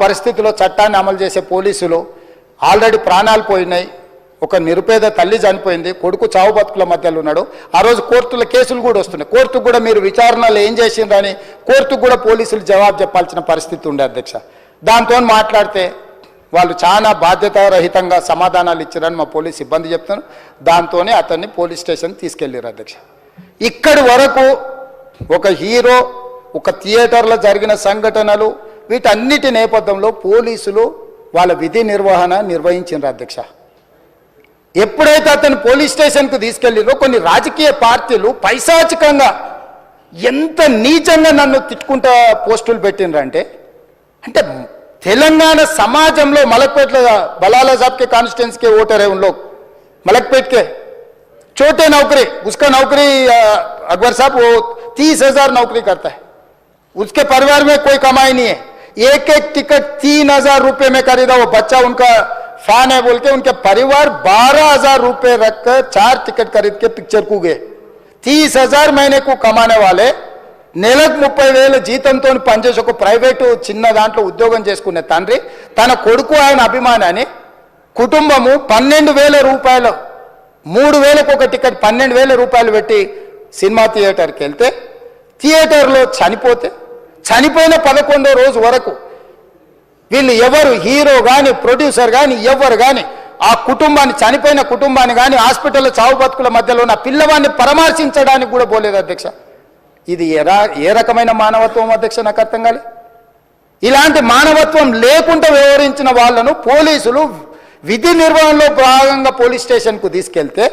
పరిస్థితిలో చట్టాన్ని అమలు చేసే పోలీసులు ఆల్రెడీ ప్రాణాలు పోయినాయి. ఒక నిరుపేద తల్లి చనిపోయింది. కొడుకు చావు బతుకుల మధ్యలో ఉన్నాడు. ఆ రోజు కోర్టుల కేసులు కూడా వస్తున్నాయి. కోర్టుకు కూడా మీరు విచారణలు ఏం చేసిండ్రని కోర్టుకు కూడా పోలీసులు జవాబు చెప్పాల్సిన పరిస్థితి ఉండే అధ్యక్ష. దాంతో మాట్లాడితే వాళ్ళు చాలా బాధ్యతారహితంగా సమాధానాలు ఇచ్చారని మా పోలీస్ సిబ్బంది చెప్తున్నారు. దాంతోనే అతన్ని పోలీస్ స్టేషన్ తీసుకెళ్ళారు అధ్యక్ష. ఇక్కడి వరకు ఒక హీరో ఒక థియేటర్లో జరిగిన సంఘటనలు వీటన్నిటి నేపథ్యంలో పోలీసులు వాళ్ళ విధి నిర్వహణ నిర్వహించారు అధ్యక్ష. ఎప్పుడైతే అతను పోలీస్ స్టేషన్కు తీసుకెళ్ళిరో కొన్ని రాజకీయ పార్టీలు పైశాచికంగా ఎంత నీచంగా నన్ను తిట్టుకుంటా పోస్టులు పెట్టినరంటే అంటే తెలంగాణ సమాజంలో మలక్పేట బలాల సాబ్కే కాన్స్టిట్యున్సీకే ఓటర్ है उन लोग मलकपेट के छोटे नौकरी उसका नौकरी अकबर साहब वो तीस ఉస్కే नौकरी करता है एक एक टिकट तीन हजार रुपए में खरीदा वो बच्चा उनका फैन है बोल के उनके परिवार बारह हजार रुपए रखकर चार टिकट खरीद के पिक्चर को गए तीस हजार महीने को कमाने वाले నెలకు ముప్పై వేల జీతంతో పనిచేసి ఒక ప్రైవేటు చిన్న దాంట్లో ఉద్యోగం చేసుకునే తండ్రి తన కొడుకు ఆయన అభిమానాన్ని కుటుంబము పన్నెండు వేల రూపాయలు మూడు వేలకు ఒక టికెట్ పన్నెండు వేల రూపాయలు పెట్టి సినిమా థియేటర్కి వెళ్తే థియేటర్లో చనిపోతే చనిపోయిన పదకొండో రోజు వరకు వీళ్ళు ఎవరు హీరో కానీ ప్రొడ్యూసర్ కానీ ఎవరు కానీ ఆ కుటుంబాన్ని చనిపోయిన కుటుంబాన్ని కానీ హాస్పిటల్లో చావు బతుకుల మధ్యలో ఉన్న పిల్లవాడిని పరామర్శించడానికి కూడా పోలేదు అధ్యక్ష. ఇది ఎలా ఏ రకమైన మానవత్వం అధ్యక్ష నాకు అర్థం కాలే. ఇలాంటి మానవత్వం లేకుండా వ్యవహరించిన వాళ్ళను పోలీసులు విధి నిర్వహణలో భాగంగా పోలీస్ స్టేషన్కు తీసుకెళ్తే